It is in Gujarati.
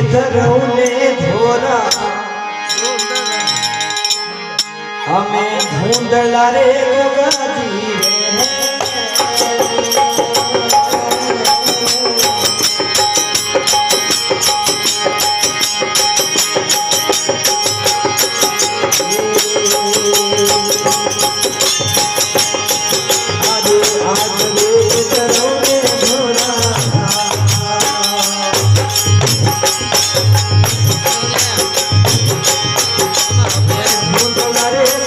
ધરવને ધોરા. અમે ધૂંધળા રે ગગાજી રે રે